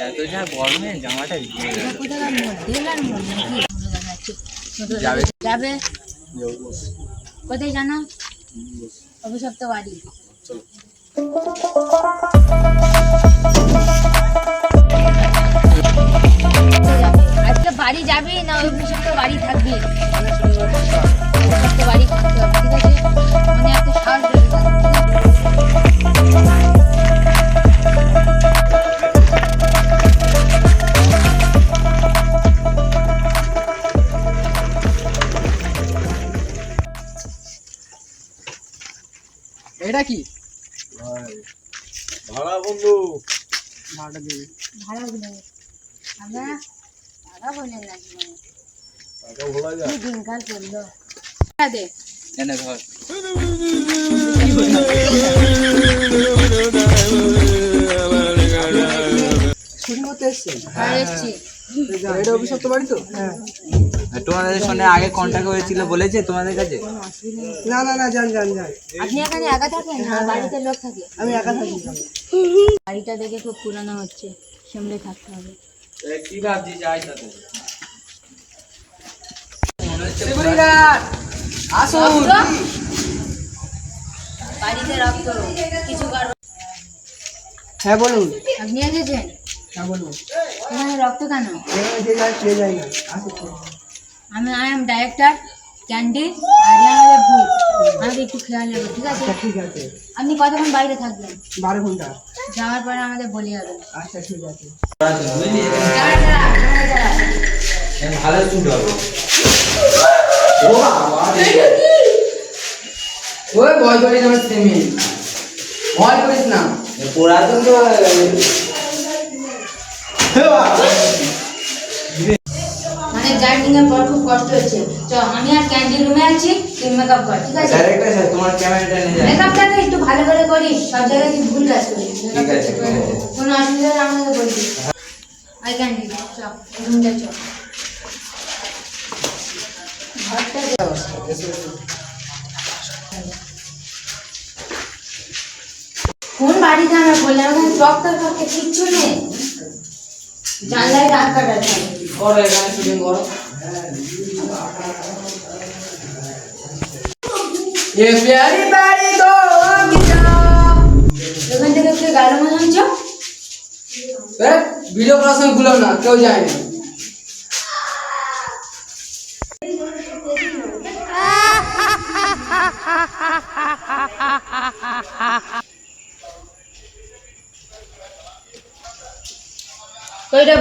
এত যা গরমে জামাটা ভিজে গেল। কোথাকার মোড় দেলার মোড় নাকি দেখা যাচ্ছে ছোট যাবে। যাবে। কোথায় জানো? অভিশপ্ত বাড়ি। আজকে বাড়ি যাবি না অভিশপ্ত বাড়ি থাকবি অভিশপ্ত বাড়ি আমরা ভাড়া বলে না দিনকাল দে। এনে ধর হ্যাঁ তোমাদের সঙ্গে আগে কন্ট্যাক্ট হয়েছিল বলেছে তোমাদের কাছে? না না না যান যান যান। আপনি এখানে একা থাকেন? না বাড়িতে লোক থাকে? আমি একা থাকি। বাড়িটা দেখে খুব পুরানো হচ্ছে। সামলে থাকতে হবে। কি ভাবছি যাই তাতে আসুন। বাড়িতে রক্ত কিছু কারণ? হ্যাঁ বলুন। আপনি এসেছেন? হ্যাঁ বলুন। এখানে রক্ত কেন? আমি আই এম ডাইরেক্টর ক্যান্ডি আর আমাদের ভূত আমাকে একটু খেয়াল নেবে ঠিক আছে? আচ্ছা ঠিক আছে। আপনি কতক্ষণ বাইরে থাকবেন? বারো ঘণ্টা। যাওয়ার পরে আমাদের বলে যাবেন। আচ্ছা ঠিক আছে। ভালো শুট হবে ওই ভয় করিস আমার সেমি। ভয় করিস না। পুরাতন তো জার্নিং এর পর খুব কষ্ট হচ্ছে। তো আমি আর ক্যান্ডি রুমে আছি তুই মেকআপ কর ঠিক আছে? ডাইরেক্টর স্যার তোমার ক্যামেরাটা নিয়ে মেকআপটা তো একটু ভালো করে করিস সব জায়গায় তুই ভুল কাজ করিস। ঠিক আছে, আছে। কোনো অসুবিধা হলে আমাকে বলবি আই ক্যান্ডি চ রুমটা চ ঘরটা। কোন বাড়িতে আমরা বললাম? ওখানে চক তরকারি কিচ্ছু নেই। জানলায় রাত কাটাচ্ছে করো এখানে শুটিং করো। এ প্যারি প্যারি তো ওখান থেকে একটু গালো মনে হচ্ছে ভিডিও করার সময়গুলো না কেউ যায় না তো এটা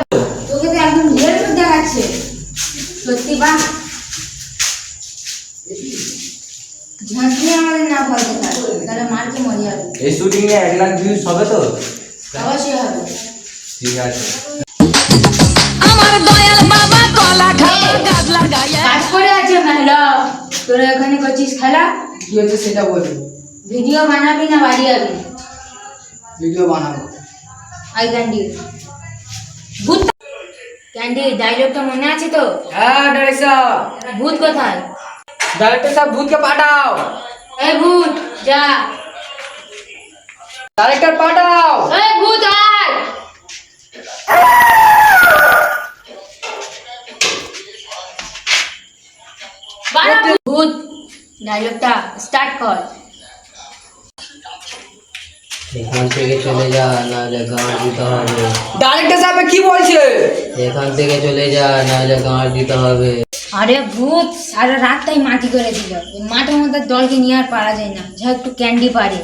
তোকে তো একদম রিয়েল রূপ দেখাচ্ছে। সত্যি বা? ঝাঁকি আমাদের না ভয় দেখায় তাহলে মারকে মরে যাবে এই শুটিং এ এক লাখ ভিউজ হবে তো? অবশ্যই হবে। ঠিক আছে। কাজ করে আছে মেহলা তোরা এখানে করছিস খেলা? কি হচ্ছে সেটা বলবি। ভিডিও বানাবি না বাড়ি যাবি? ভিডিও বানাবো। আই ক্যান্ডি ভূত। ক্যান্ডি ডায়লগটা মনে আছে তো? হ্যাঁ ডাইরেক্টর ভূত কোথায়? ডাইরেক্টর সাহেব ভূতকে পাঠাও। এই ভূত যা। ডাইরেক্টর পাঠাও। এই ভূত আয়। বাড়া ভূত। ডায়লগটা স্টার্ট কর। এখান থেকে চলে যা নাহলে গাঁড় দিতে হবে। ডাইরেক্টর সাহেব কি বলছে? এখান থেকে চলে যা নাহলে গাঁড় দিতে হবে। আরে ভূত সারা রাতটাই মাটি করে দিল। মাঠের মধ্যে দলকে নিয়ে আর পারা যায় না। যা একটু ক্যান্ডি পারে।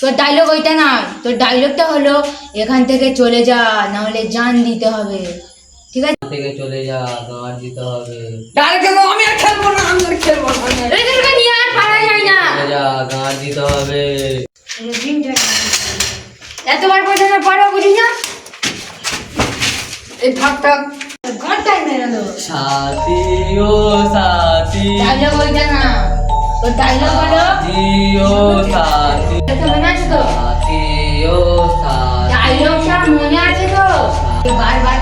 তোর ডায়লগ ওইটা না তোর ডায়লগটা হলো এখান থেকে চলে যা নাহলে জান দিতে হবে। ঠিক আছে? থেকে চলে যা গাঁড় দিতে হবে। ডাইরেক্টর আমি আর খেলব না আমি আর খেলব না। আমি নিয়ে আর পারা যায় না। চলে যা গাঁড় দিতে হবে। এতবার পর্যন্ত পড়ো বুঝি না? এই থাক থাক। ঘন্টায় মেরে দেবো সাথী ও সাথী। ডায়লগ ওইটা না। তোর ডায়লগ হলো সাথী ও সাথী। মনে আছে তো? সাথী ও সাথী। ডায়লগটা মনে আছে তো? বারবার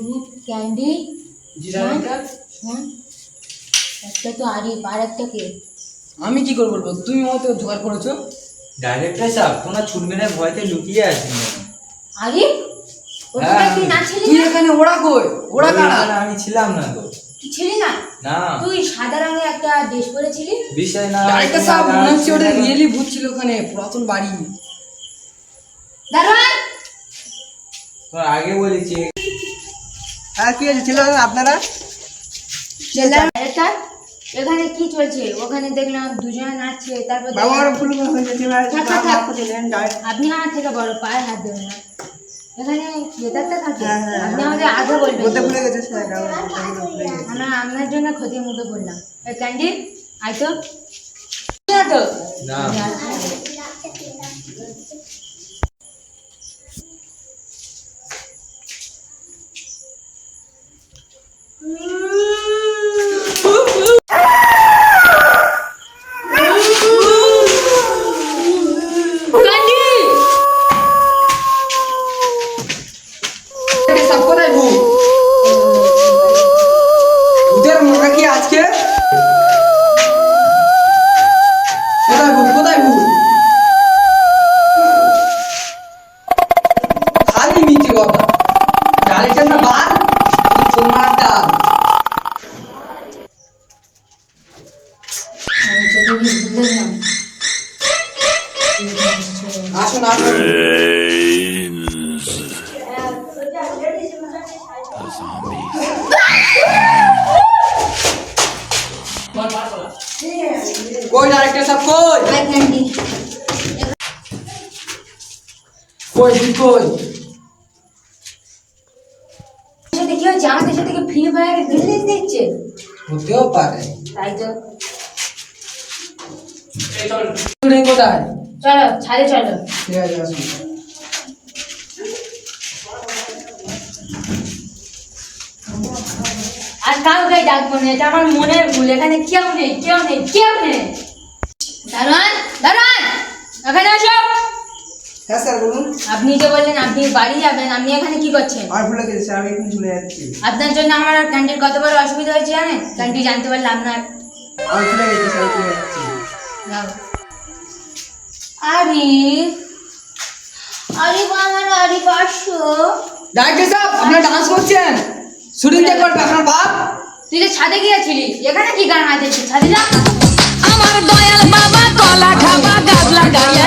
ভূত ক্যান্ডি শোন একটা তো আর একটা কে? আমি কি করে বলব? তুমি হয়তো জোগাড় করেছ। ডাইরেক্টর সাহেব তোমরা ছুটবেনের ভয়তে লুকিয়ে আছেন আরিফ ওটা হ্যাঁ, তুই এখানে ওরা কই? ওরা কারা? আমি ছিলাম না তো। তুই ছিলি না? না। তুই সাদা রঙের একটা ড্রেস পরেছিলি? বিষয় না। ডাইরেক্টর সাহেব মনে হচ্ছে ওটা রিয়েলি ভূত ছিল ওখানে পুরাতন বাড়ি। দারোয়ান! তোমার আগে বলেছি। হ্যাঁ কি আছে ছিল আপনারা? এখানে কি চলছে? ওখানে দেখলাম দুজনে নাচছে তারপর। আপনি আমার থেকে বড় পায়ে হাত দেবেন না। এখানে বেতারটা থাকে। আপনি আমাদের আগে বলবেন। আমরা আপনার জন্য ক্ষতির মুখে পড়লাম। এই ক্যান্ডি আয় তো। না তো। Hum! কই তুই কই? সাথে কি হচ্ছে আমাদের সাথে কি ফ্রি ফায়ার বিজনেস দিচ্ছে হতেও পারে। তাই তো। কোথায়? চলো ছাদে চলো। ঠিক আছে আসুন। আর কাউকে ডাকবো না এটা আমার মনের ভুল এখানে কেউ নেই কেউ নেই কেউ নেই। দারোয়ান দারোয়ান এখানে আসো। হ্যাঁ স্যার বলুন। আপনি যে বললেন আপনি বাড়ি যাবেন আপনি এখানে কি করছেন? আর ভুলে গেছি স্যার আমি এখন চলে যাচ্ছি। আপনার জন্য আমার ক্যান্টির বড় অসুবিধা হয়েছে জানেন? ক্যান্টি জানতে পারলে আপনার আমি চলে গেছি স্যার চলে যাচ্ছি। আমার ডাইরেক্টর সাহেব আপনারা ডান্স করছেন? শুটিং আপনার বাপ? তুই তো ছাদে গিয়েছিলি। এখানে কি গান আছে ছাদে যা। আমার দয়াল বাবা কলা খাবা গাছ লাগাইয়া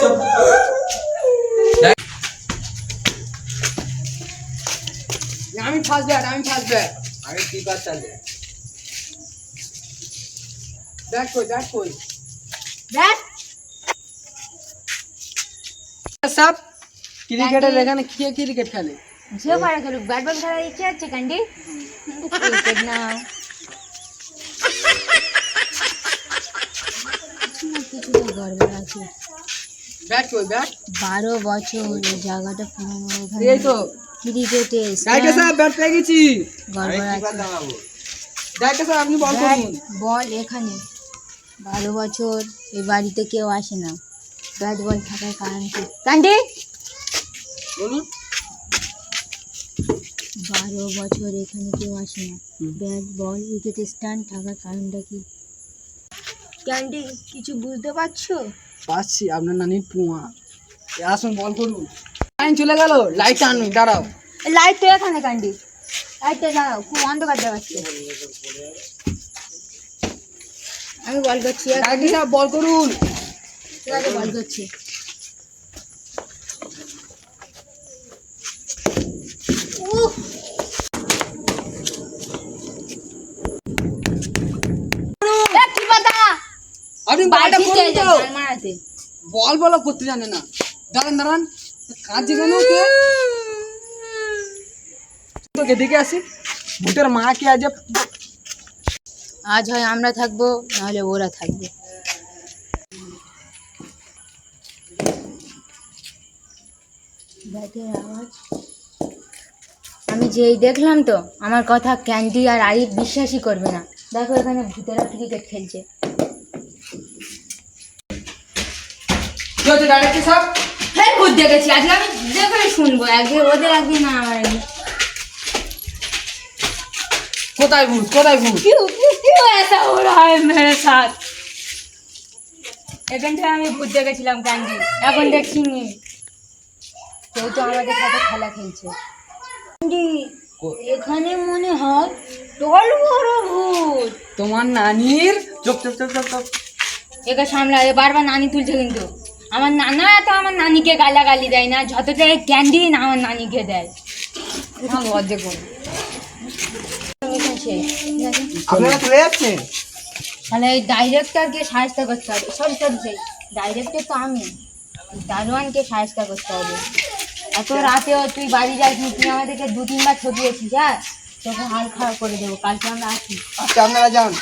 চুপ। আমি ফার্স্ট ব্যাট আমি ফার্স্ট ব্যাট আগে কি কাজ চালছে ব্যাট কই ব্যাট কই দেখ সাহেব ক্রিকেটের এখানে কি ক্রিকেট খেলে যে পারে খেলুক ব্যাট বল খেলার ইচ্ছে আছে ক্যান্ডি ক্রিকেট না কিছু তো গড়বড় আছে। ব্যাট কই ব্যাট? বারো বছর এই জায়গাটা পুরোনো এই তো। ক্রিকেটে ডাইরেক্টর সাহেব ব্যাট পেয়ে গেছি। গড়বড় আছে। ডাইরেক্টর সাহেব আপনি বল করুন। বল এখানে। বারো বছর এই বাড়িতে কেউ আসে না। ব্যাট বল থাকার কারণ কি? কান্ডি বলুন। বারো বছর এখানে কেউ আসে না। ব্যাট বল উইকেট স্ট্যান্ড থাকার কারণটা কি? ক্যান্ডি কিছু বুঝতে পারছ? পাচ্ছি আপনার নানির পুয়া। আসুন বল করুন। লাইন চলে গেল লাইট আনুন দাঁড়াও। লাইট তো এখানে ক্যান্ডি লাইটটা দাঁড়াও খুব অন্ধকার দেখাচ্ছে। আমি বল করছি বল করুন। বল করছি উফ এ, কি কথা করুন তো। বল বল করতে জানে না। দাঁড়ান দাঁড়ান। কাঁদছে কেন ওকে? তোকে দেখে আসি। ভূতের মা কি আজ আজ হয় আমরা থাকব নাহলে ওরা থাকবে। ব্যাটের আওয়াজ। আমি যেই দেখলাম তো আমার কথা ক্যান্ডি আর আরিফ বিশ্বাসই করবে না। দেখো এখানে ভূতেরা ক্রিকেট খেলছে। কি হচ্ছে ডাইরেক্টর সাহেব হ্যাঁ ভূত দেখেছি আজকে আমি দেখে শুনবো একদিন ওদের একদিন না আমার একদিন কোথায় ভূত কোথায় ভূত क्यों क्यों क्यों ऐसा हो रहा है मेरे साथ এখানটায় আমি ভূত দেখেছিলাম ক্যান্ডি এখন দেখছি নি কেউ তো আমাদের সাথে খেলা খেলছে ক্যান্ডি এখানে মনে হয় টল বড় ভূত তোমার নানির চোখ চোখ চোখ চোখ চোখ একে সামলা এ বারবার নানি তুলছে কিন্তু আমার নানা তো আমার নানিকে গালাগালি দেয় না যতটা ক্যান্ডি না আমার নানিকে দেয়। লজ্জা করো। আপনারা চলে যাচ্ছেন? তাহলে এই ডাইরেক্টরকে সাহায্য করতে হবে। সরি সরি সরি ডাইরেক্টর তো আমি। দারোয়ানকে সাহায্য করতে হবে। এত রাতেও তুই বাড়ি যাসনি তুই আমাদেরকে দু তিনবার ছবি ঠকিয়েছিস হ্যাঁ? তোকে হাল খারাপ করে দেবো। কালকে আমরা আসি। আচ্ছা আপনারা যান।